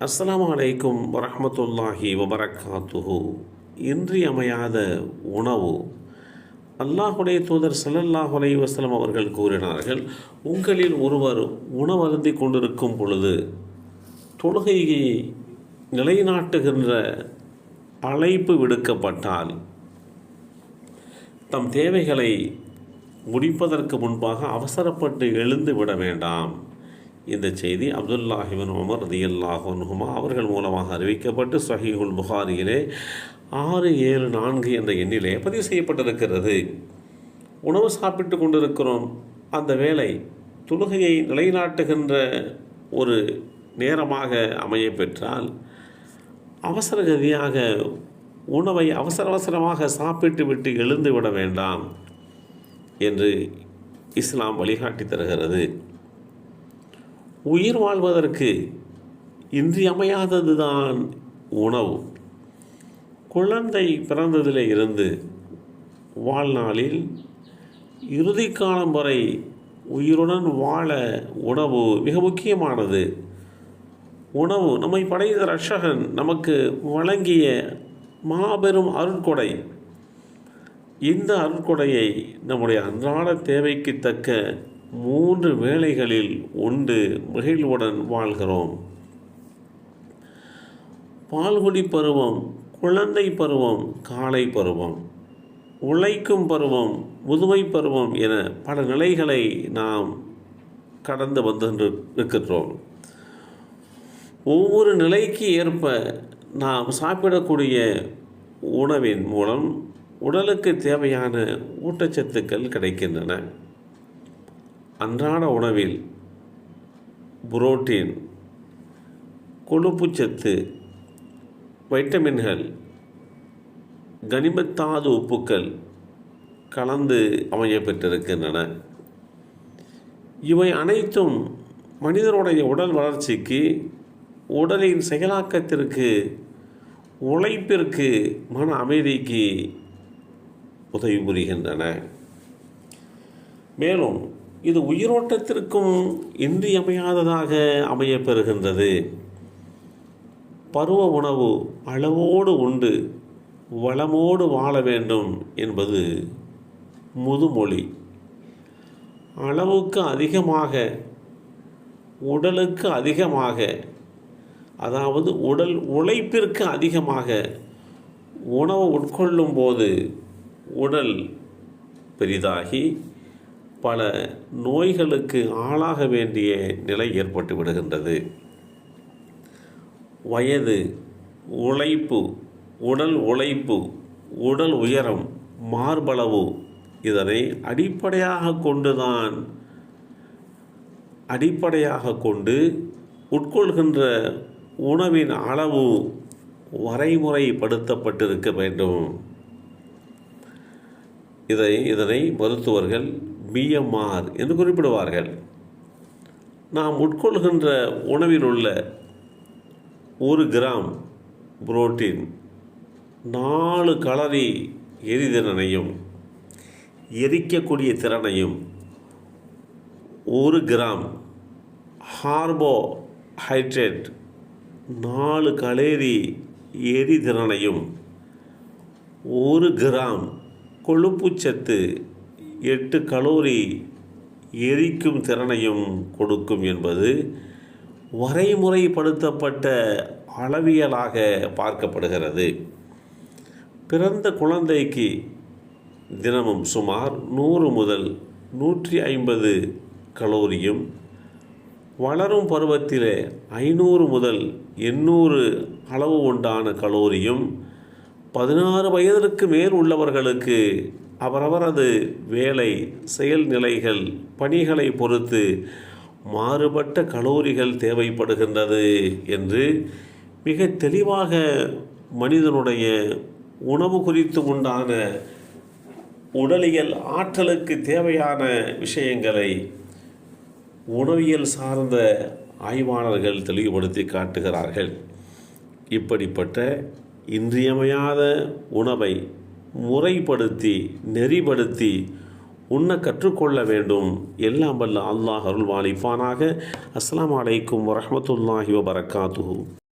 அஸ்லாம் அலைக்கும் வரமத்துல்லாஹி வபரகாத்துஹு. இன்றியமையாத உணவு அல்லாஹுடைய தூதர் ஸல்லல்லாஹு அலைஹி வஸல்லம் அவர்கள் கூறினார்கள் உங்களில் ஒருவர் உணவருந்தி கொண்டிருக்கும் பொழுது தொழுகையை நிலைநாட்டுகின்ற அழைப்பு விடுக்கப்பட்டால் தம் தேவைகளை முடிப்பதற்கு முன்பாக அவசரப்பட்டு எழுந்து விட வேண்டாம். இந்த செய்தி அப்துல்லாஹிபின் உமர் ரதியல்லாஹுமா அவர்கள் மூலமாக அறிவிக்கப்பட்டு சஹீஹுல் புகாரியிலே ஆறு ஏழு நான்கு என்ற எண்ணிலே பதிவு செய்யப்பட்டிருக்கிறது. உணவு சாப்பிட்டு கொண்டிருக்கிறோம். அந்த வேலை தொழுகையை நிலைநாட்டுகின்ற ஒரு நேரமாக அமைய பெற்றால் அவசரகதியாக உணவை அவசர அவசரமாக சாப்பிட்டு விட்டு எழுந்து விட வேண்டாம் என்று இஸ்லாம் வழிகாட்டி தருகிறது. உயிர் வாழ்வதற்கு இன்றியமையாததுதான் உணவு. குழந்தை பிறந்ததிலே இருந்து வாழ்நாளில் இறுதி காலம் வரை உயிருடன் வாழ உணவு மிக முக்கியமானது. உணவு நம்மை படைத்த ரஷகன் நமக்கு வழங்கிய மாபெரும் அருட்கொடை. இந்த அருட்கொடையை நம்முடைய அன்றாட தேவைக்கு தக்க மூன்று வேளைகளில் உண்டு மகிழ்வுடன் வாழ்கிறோம். பால்குடி பருவம் குழந்தை பருவம் காலை பருவம் உழைக்கும் பருவம் முதுமை பருவம் என பல நிலைகளை நாம் கடந்து வந்து இருக்கின்றோம் ஒவ்வொரு நிலைக்கு ஏற்ப நாம் சாப்பிடக்கூடிய உணவின் மூலம் உடலுக்கு தேவையான ஊட்டச்சத்துக்கள் கிடைக்கின்றன. அன்றாட உணவில் புரோட்டீன் கொழுப்புச்சத்து வைட்டமின்கள் கனிமத்தாது உப்புக்கள் கலந்து அமையப்பெற்றிருக்கின்றன. இவை அனைத்தும் மனிதனுடைய உடல் வளர்ச்சிக்கு உடலின் செயலாக்கத்திற்கு உழைப்பிற்கு மன அமைதிக்கு உதவி புரிகின்றன. மேலும் இது உயிரோட்டத்திற்கும் இன்றியமையாததாக அமையப்பெறுகின்றது. பருவ உணவு அளவோடு உண்டு வளமோடு வாழ வேண்டும் என்பது முதுமொழி. அளவுக்கு அதிகமாக உடலுக்கு அதிகமாக அதாவது உடல் உழைப்பிற்கு அதிகமாக உணவு உட்கொள்ளும் போது உடல் பெரிதாகி பல நோய்களுக்கு ஆளாக வேண்டிய நிலை ஏற்பட்டு விடுகின்றது. வயது உழைப்பு உடல் உழைப்பு உடல் உயரம் மார்பளவு இதனை அடிப்படையாக கொண்டுதான் அடிப்படையாக கொண்டு உட்கொள்கின்ற உணவின் அளவு வரைமுறைப்படுத்தப்பட்டிருக்க வேண்டும். இதை இதனை மருத்துவர்கள் பிஎம்ஆர் என்று குறிப்பிடுவார்கள். நாம் உட்கொள்கின்ற உணவில் உள்ள ஒரு கிராம் புரோட்டீன் நாலு கலரி எரிதிறனையும் எரிக்கக்கூடிய திறனையும் ஒரு கிராம் ஹார்போஹைட்ரேட் நாலு கலேரி எரிதிறனையும் ஒரு கிராம் கொழுப்புச்சத்து எட்டு கலோரி எரிக்கும் திறனையும் கொடுக்கும் என்பது வரைமுறைப்படுத்தப்பட்ட அளவியலாக பார்க்கப்படுகிறது. பிறந்த குழந்தைக்கு தினமும் சுமார் நூறு முதல் நூற்றி ஐம்பது கலோரியும் வளரும் பருவத்திலே ஐநூறு முதல் எண்ணூறு அளவு உண்டான கலோரியும் பதினாறு வயதிற்கு மேல் உள்ளவர்களுக்கு அவரவரது வேலை செயல்நிலைகள் பணிகளை பொறுத்து மாறுபட்ட கலோரிகள் தேவைப்படுகின்றது என்று மிக தெளிவாக மனிதனுடைய உணவு குறித்து உண்டான உடலியல் ஆற்றலுக்கு தேவையான விஷயங்களை உணவியல் சார்ந்த ஆய்வாளர்கள் தெளிவுபடுத்தி காட்டுகிறார்கள். இப்படிப்பட்ட இன்றியமையாத உணவை முறைப்படுத்தி நெறிப்படுத்தி உன்னை கற்றுக்கொள்ள வேண்டும். எல்லாம் வல்ல அல்லாஹ் அருள் வாலிஃபானாக அஸ்லாம் அலைக்கும் வரமத்துல்லாஹி வபரகாத்துஹு.